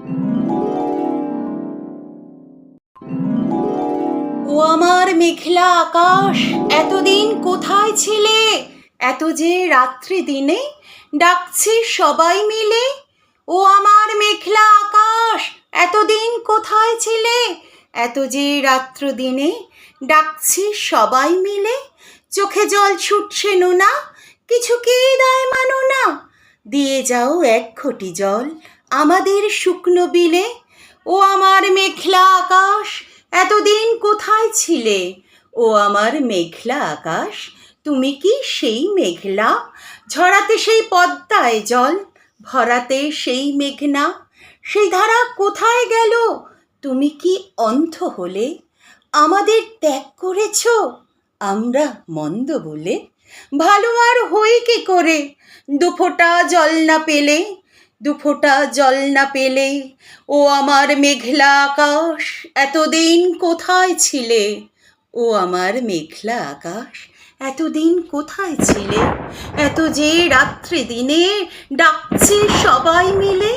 ও আমার মেঘলা আকাশ, এতদিন কোথায় ছিলে? এত যে রাত্রি দিনে ডাকছে সবাই মিলে। ও আমার মেঘলা আকাশ, এতদিন কোথায় ছিলে? এত যে রাত্র দিনে ডাকছে সবাই মিলে। চোখে জল ছুটছে নোনা, কিছু কি দায় মানো না দিয়ে যাও এক ঘটি জল। আমাদের শুকনো বিলে? ও আমার মেঘলা আকাশ, এতদিন কোথায় ছিলে? ও আমার মেঘলা আকাশ, তুমি কি সেই মেঘলা? ঝরাতে সেই পদ্মায় জল, ভরাতে সেই মেঘনা। সেই ধারা কোথায় গেল? তুমি কি অন্ধ হলে? আমাদের ত্যাগ করেছ? আমরা মন্দ বলে? ভালো আর হই কি করে? দুফোঁটা জল না পেলে দুফোঁটা জল না পেলে? ও আমার মেঘলা আকাশ, এতদিন কোথায় ছিলে? ও আমার মেঘলা আকাশ, এতদিন কোথায় ছিলে? এত যে রাত্রি দিনে ডাকছে সবাই মিলে?